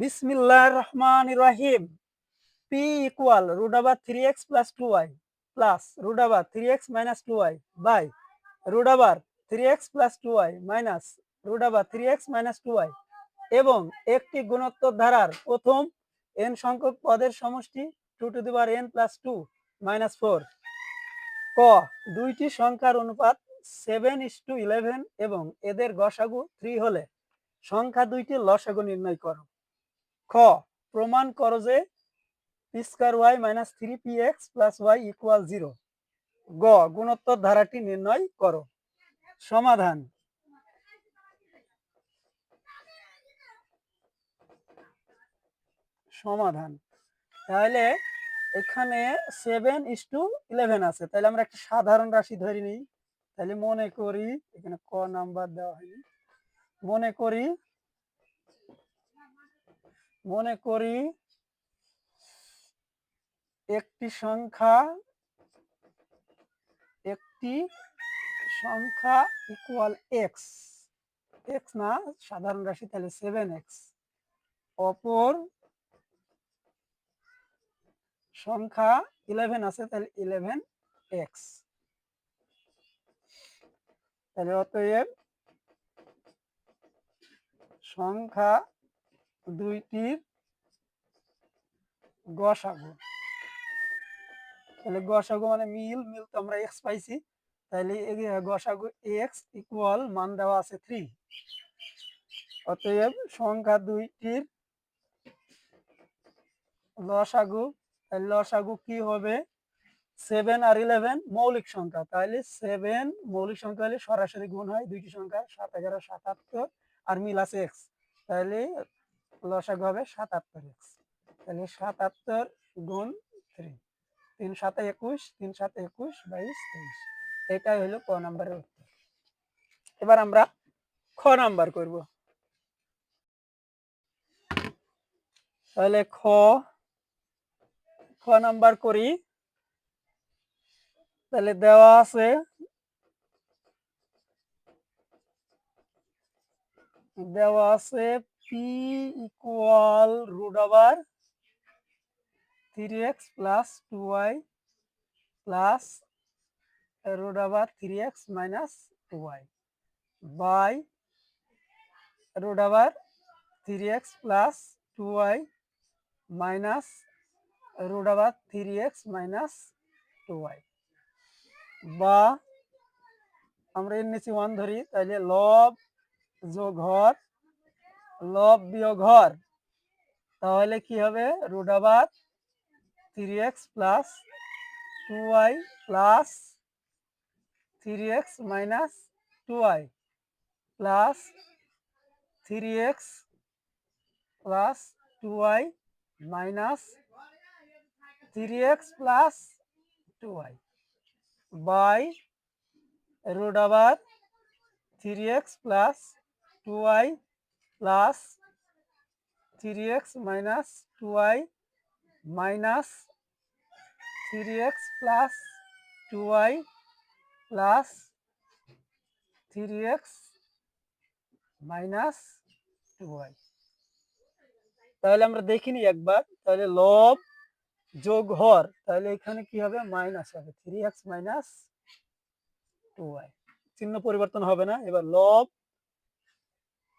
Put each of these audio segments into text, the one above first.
বিসমিল্লাহ রহমান রাহিম। P equal root over three x plus two y plus root over three x minus two y by root over three x plus two y minus root over three x minus two y এবং একটি গুণোত্তর ধারার প্রথম N সংখ্যক পদের সমষ্টি two to the power n plus two minus four ক, দুইটি সংখ্যার অনুপাত সেভেন ইস টু ইলেভেন এবং এদের গসাগু থ্রি হলে সংখ্যা দুইটি লসাগু নির্ণয় করো। খ, প্রমাণ করো যে P square y minus three P x plus y equal zero গ, গুণোত্তর ধারাটি নির্ণয় করো। সমাধান। সমাধান। তাহলে এখানে সেভেন ইস টু ইলেভেন আছে। তাহলে আমরা একটা সাধারণ রাশি ধরে নিই। তাহলে মনে করি, এখানে ক নাম্বার দেওয়া হয়নি। মনে করি মনে করি একটি সংখ্যা একটি সংখ্যা ইকুয়াল এক্স এক্স না, সাধারণ রাশি, তাহলে সেভেন এক্স অপর সংখ্যা ইলেভেন আছে, তাহলে ইলেভেন এক্স তাহলে অতএব সংখ্যা দুইটির গসাগু। তাহলে গসাগু মানে মিল মিল তো আমরা এক্স পাইছি। তাহলে গসাগু এক্স ইকুয়াল মান দেওয়া আছে থ্রি অতএব সংখ্যা দুইটির লসাগু, তাহলে লসাগু কি হবে? সেভেন আর ইলেভেন মৌলিক সংখ্যা। তাহলে সেভেন মৌলিক সংখ্যা হলে সরাসরি গুণ হয় দুইটি সংখ্যা, সাত এগারো, সাতাত্তর আর মিল আছে এক্স তাহলে লসাগু হবে সাতাত্তর এক্স তাহলে সাতাত্তর গুণ থ্রি তিন সাতে একুশ, তিন সাতে একুশ, বাইশ, তেইশ। এটাই হলো ক নাম্বারের উত্তর। এবার আমরা খ নাম্বার করব। তাহলে খ খ নাম্বার করি। তাহলে দেওয়া আছে দেওয়া আছে P equal root over three x plus two y plus root over three x minus two y by root over three x plus two y minus root over three x minus two y বা আমরা এর নিচে one ধরি তাহলে লব যোগ হর লব বিয়োগ হর তাহলে কি হবে? Root over three x plus two y plus three x minus two y plus three x plus two y minus three x plus two y by root over three x plus two y plus three x minus two y minus three x plus two y plus three x minus two y তাহলে আমরা দেখিনি একবার তাহলে লব যোগ হর তাহলে এখানে কি হবে মাইনাস হবে three x minus two y চিহ্ন পরিবর্তন হবে না এবার লব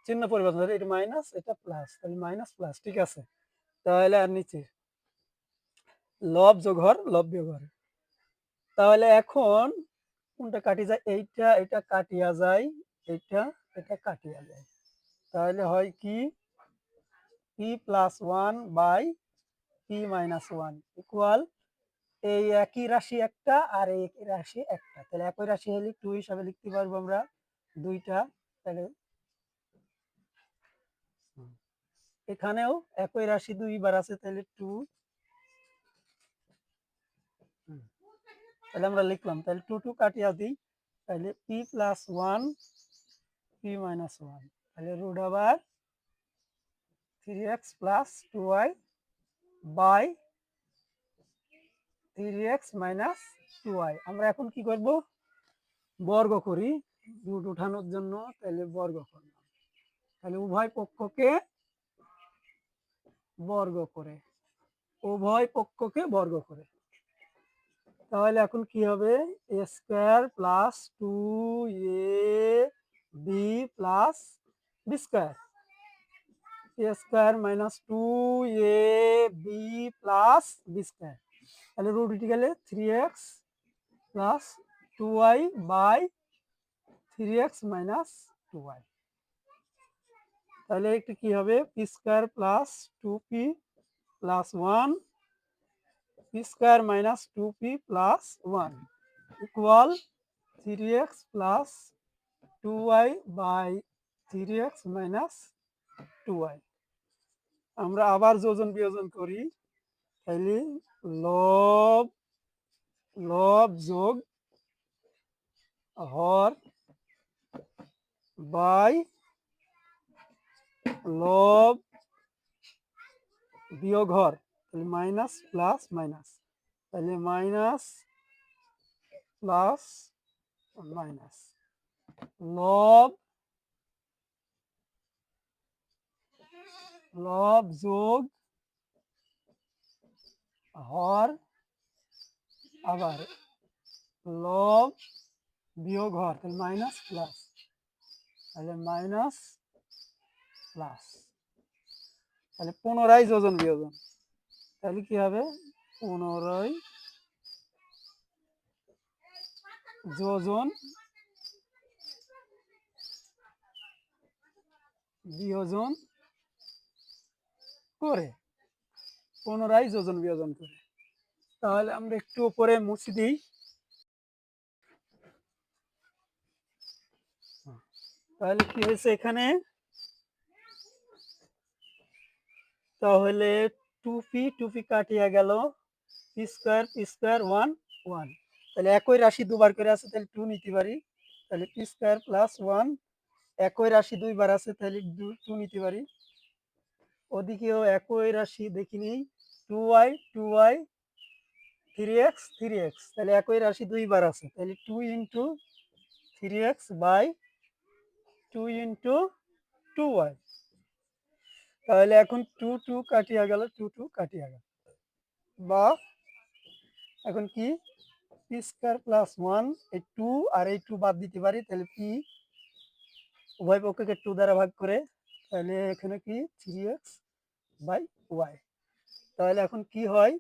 চিহ্ন পরিবর্তন হবে এটা মাইনাস এটা প্লাস তাহলে মাইনাস প্লাস ঠিক আছে? তাহলে আর নিচে। লব যোগ হর লব বিয়োগ হর তাহলে এখন কোনটা কাটি যায়? এইটা, এটা কাটিয়া যায়, এইটা, এটা কাটিয়া যায়। তাহলে হয় কি? P plus one by P minus one equal এই একই রাশি একটা আর এই একই রাশি একটা। তাহলে একই রাশি হলে টু হিসাবে লিখতে পারব আমরা দুইটা। তাহলে এখানেও একই রাশি দুইবার আছে, তাহলে টু তাহলে আমরা লিখলাম, তাহলে টু টু কাটিয়া দিই, তাহলে P plus one P minus one তাহলে root over three x plus two y by three x minus two y আমরা এখন কি করব? বর্গ করি রুট উঠানোর জন্য, তাহলে বর্গ করলাম। তাহলে উভয় পক্ষকে বর্গ করে। উভয় পক্ষকে বর্গ করে। তাহলে এখন কি হবে? A square plus two A B plus B square. A square minus two A B plus B square. তাহলে রুট উঠে গেলে three x plus two y by three x minus two y. তাহলে একটু কি হবে? P square plus two P plus one P square minus two P plus one equal three x plus two y by three x minus two y আমরা আবার যোজন বিয়োজন করি। তাইলে লব লব যোগ হর বাই লব বিয়োগ তাহলে মাইনাস প্লাস মাইনাস তাহলে মাইনাস প্লাস মাইনাস লব লব যোগ হর আবার লব বিয়োগ হর তাহলে মাইনাস প্লাস তাহলে মাইনাস প্লাস তাহলে পুনরায় যোজন বিয়োজন। তাহলে কি হবে? পুনরায় যোজন বিয়োজন করে। পুনরায় যোজন বিয়োজন করে। তাহলে আমরা একটু উপরে মুছে দিই। তাহলে কি হয়েছে এখানে? তাহলে টু পি টু পি কাটিয়া গেল, P square P square, one one. তাহলে একই রাশি দুবার করে আছে, তাহলে টু নিতে পারি। তাহলে পি স্কোয়ার প্লাস ওয়ান, একই রাশি দুইবার আছে, তাহলে টু নিতে পারি। ওদিকেও একই রাশি দেখিনি two y two y, three x three x. তাহলে একই রাশি দুইবার আছে, তাহলে two into three x by two into two y. তাহলে এখন টু টু কাটিয়া গেল টু টু কাটিয়া গেল। বা এখন কি? পি স্কোয়ার প্লাস ওয়ান এই টু আর এই টু বাদ দিতে পারি, তাহলে পি উভয় পক্ষকে টু দ্বারা ভাগ করে, তাহলে এখানে কি? থ্রি এক্স বাই ওয়াই তাহলে এখন কি হয়?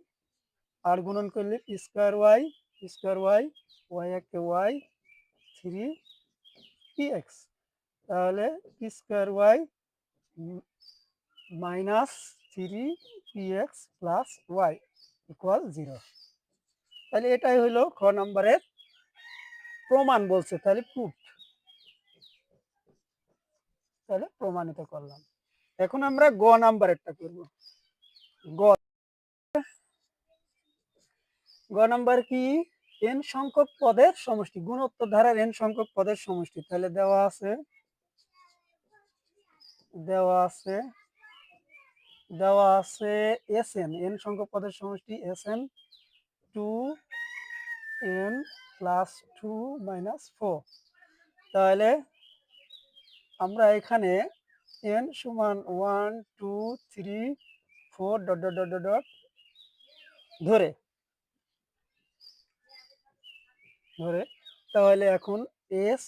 আর গুণন করলে P square y P square y y একে ওয়াই থ্রি পি এক্স তাহলে P square y minus three P x plus y equal zero তাহলে এটাই হলো খ নম্বরের প্রমাণ বলছে, তাহলে প্রুফ তাহলে প্রমাণিত করলাম। এখন আমরা গ নাম্বারেরটা করব। গ গ নাম্বার কি? এন সংখ্যক পদের সমষ্টি, গুণোত্তর ধারার এন সংখ্যক পদের সমষ্টি। তাহলে দেওয়া আছে দেওয়া আছে দেওয়া আছে এস এন এন সংখ্যক পদের সমষ্টি S n two n plus two minus four. তাহলে আমরা এখানে এন সমান one, two, three, four dot dot dot dot ধরে। ধরে। তাহলে এখন এস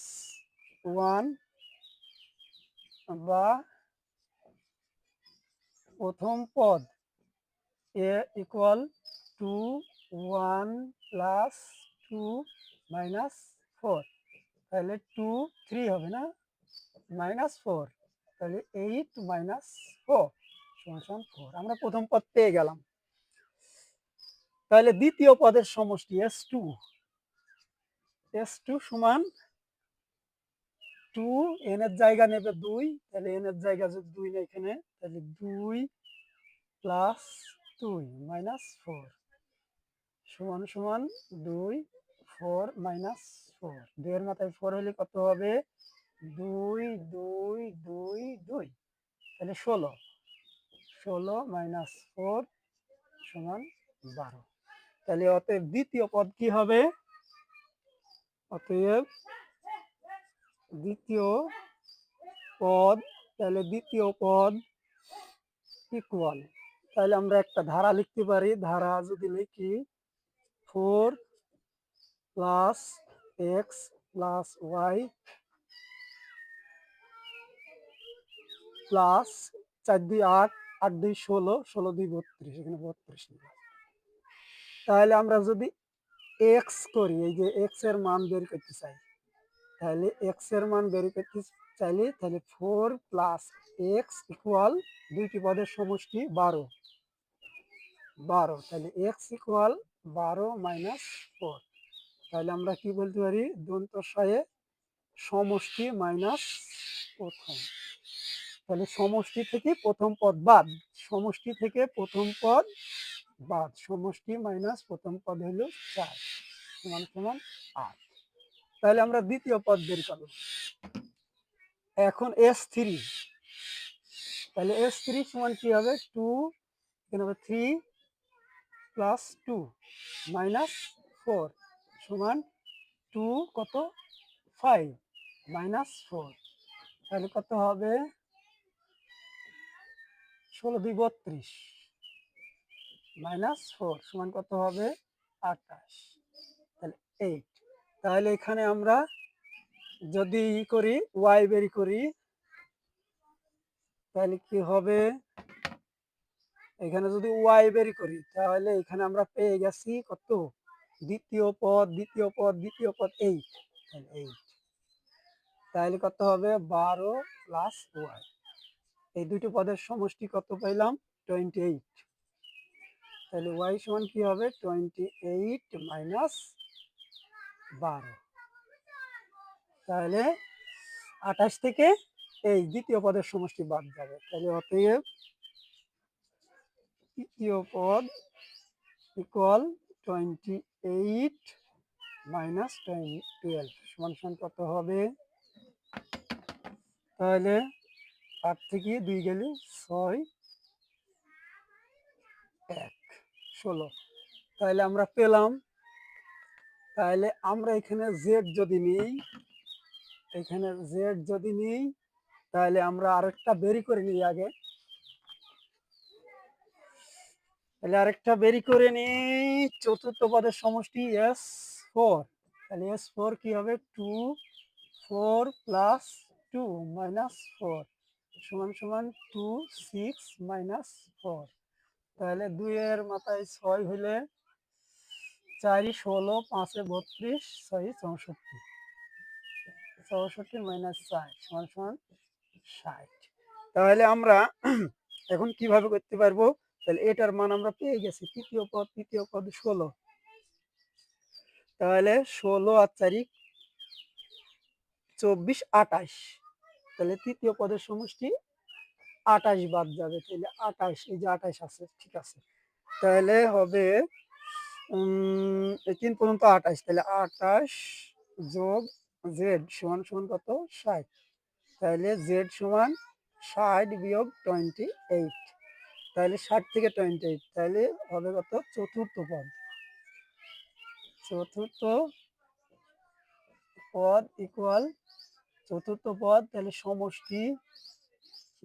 ওয়ান বা প্রথম পদ। A equal two one plus two minus four তাহলে টু থ্রি হবে না? মাইনাস ফোর তাহলে এইট মাইনাস ফোর সমান ফোর আমরা প্রথম পদ পেয়ে গেলাম। তাহলে দ্বিতীয় পদের সমষ্টি এস টু এস টু সমান টু এন এর জায়গা নেবে দুই, তাহলে এন এর জায়গা যদি দুই নেই এখানে, তাহলে দুই প্লাস দুই মাইনাস ফোর সমান সমান দুই ফোর মাইনাস ফোর দুইয়ের মাথায় ফোর হলে কত হবে? দুই দুই দুই দুই, তাহলে ষোলো ষোলো মাইনাস ফোর সমান বারো, তাহলে অতএব দ্বিতীয় পদ কি হবে? অতএব দ্বিতীয় পদ, তাহলে দ্বিতীয় পদ ইকুয়াল তাহলে আমরা একটা ধারা লিখতে পারি। ধারা যদি লিখি four plus x plus y plus চার দুই আট আট দুই ষোলো ষোলো দুই বত্রিশ, এখানে বত্রিশ তাহলে আমরা যদি এক্স করি, এই যে এক্সের মান বের করতে চাই তাহলে এক্সের মান বের করতে চাইলে তাহলে ফোর প্লাস এক্স ইকুয়াল দুইটি পদের সমষ্টি বারো। বারো, তাহলে এক্স ইকুয়াল বারো মাইনাস ফোর তাহলে আমরা কি বলতে পারি? দন্তস্বয়ে সমষ্টি মাইনাস প্রথম। তাহলে সমষ্টি থেকে প্রথম পদ বাদ। সমষ্টি থেকে প্রথম পদ বাদ। সমষ্টি মাইনাস প্রথম পদ হলো চার। সমান সমান আট। তাহলে আমরা দ্বিতীয় পদ বের করব। এখন এস থ্রি তাহলে এস থ্রি সমান কি হবে? টু এখানে হবে three plus two minus four সমান টু কত? ফাইভ মাইনাস ফোর তাহলে কত হবে? ষোলো দুই বত্রিশ মাইনাস ফোর সমান কত হবে? আঠাশ। তাহলে এইট তাহলে এখানে আমরা যদি ই করি ওয়াই বেরি করি, তাহলে কি হবে? এখানে যদি ওয়াই বেরি করি, তাহলে এখানে আমরা পেয়ে গেছি কত? দ্বিতীয় পদ দ্বিতীয় পদ দ্বিতীয় পদ এইট এইট তাহলে কত হবে? বারো প্লাস ওয়াই এই দুটো পদের সমষ্টি কত পাইলাম? টোয়েন্টি এইট তাহলে ওয়াই সমান কি হবে? টোয়েন্টি এইট মাইনাস বারো। তাহলে আঠাশ থেকে এই দ্বিতীয় পদের সমষ্টি বাদ যাবে। তাহলে অতএব তৃতীয় পদ equal twenty eight minus twelve সমান সমান কত হবে? তাহলে আট থেকে দুই গেলে ছয়, এক, ষোলো। তাহলে আমরা পেলাম তাহলে আমরা এখানে জেড যদি নিই, এখানে জেড যদি নিই তাহলে আমরা আরেকটা বেরি করে নিই আগে। তাহলে আরেকটা বেরি করে নিই, চতুর্থ পদের সমষ্টি এস ফোর তাহলে এস ফোর কি হবে? Two four plus two minus four সমান সমান টু সিক্স মাইনাস ফোর তাহলে দুইয়ের মাথায় ছয় হলে চারি ষোলো, পাঁচে বত্রিশ, ছয় চৌষট্টি। চৌষট্টি মাইনাস চার সমান সমান ষাট। তাহলে আমরা এখন কীভাবে করতে পারব? তাহলে এটার মান আমরা পেয়ে গেছি তৃতীয় পদ তৃতীয় পদ ষোলো। তাহলে ষোলো আর চারি, চব্বিশ আটাশ তাহলে তৃতীয় পদের সমষ্টি আটাশ বাদ যাবে। তাহলে আটাশ এই যে আটাশ আছে, ঠিক আছে। তাহলে হবে তিন পর্যন্ত আটাশ তাহলে আটাশ যোগ জেড সমান সমান কত? ষাট। তাহলে জেড সমান ষাট বিয়োগ টোয়েন্টি এইট। তাহলে ষাট থেকে টোয়েন্টি এইট, তাহলে হবে কত? চতুর্থ পদ। চতুর্থ পদ ইকুয়াল চতুর্থ পদ, তাহলে সমষ্টি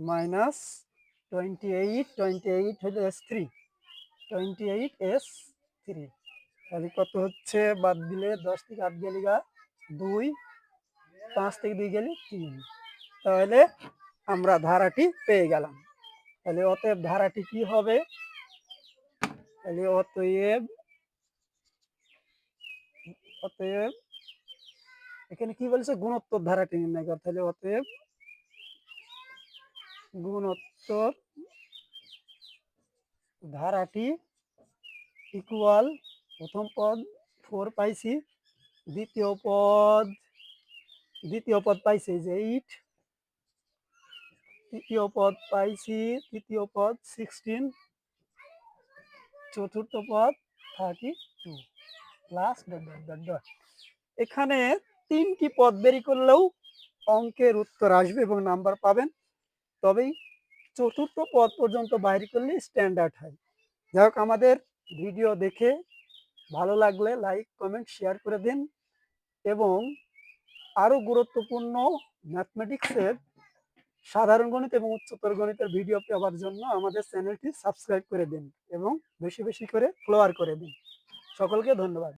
minus twenty eight twenty eight হলো S three twenty eight S three তাহলে কত হচ্ছে? বাদ দিলে দশ থেকে আট গেলে গা, দুই, পাঁচ থেকে দুই গেলি তিন। তাহলে আমরা ধারাটি পেয়ে গেলাম। তাহলে অতএব ধারাটি কি হবে? তাহলে অতএব অতএব, এখানে কি বলেছে? গুণোত্তর ধারাটি নির্ণয় কর। তাহলে অতএব, গুণোত্তর ধারাটি ইকুয়াল প্রথম পদ ফোর পাইছি। দ্বিতীয় পদ দ্বিতীয় পদ পাইছি যে এইট তৃতীয় পদ পাইছি, তৃতীয় পদ সিক্সটিন চতুর্থ পদ থার্টি টু প্লাস এখানে তিনটি পদ বেরি করলেও অঙ্কের উত্তর আসবে এবং নাম্বার পাবেন। তবেই চতুর্থ পদ পর্যন্ত বাইরে করলে স্ট্যান্ডার্ড হয়। যাই হোক, আমাদের ভিডিও দেখে ভালো লাগলে লাইক কমেন্ট শেয়ার করে দিন এবং আরও গুরুত্বপূর্ণ ম্যাথমেটিক্সের সাধারণ গণিত এবং উচ্চতর গণিতের ভিডিও পাওয়ার জন্য আমাদের চ্যানেলটি সাবস্ক্রাইব করে দিন এবং বেশি বেশি করে ফ্লোয়ার করে দিন। সকলকে ধন্যবাদ।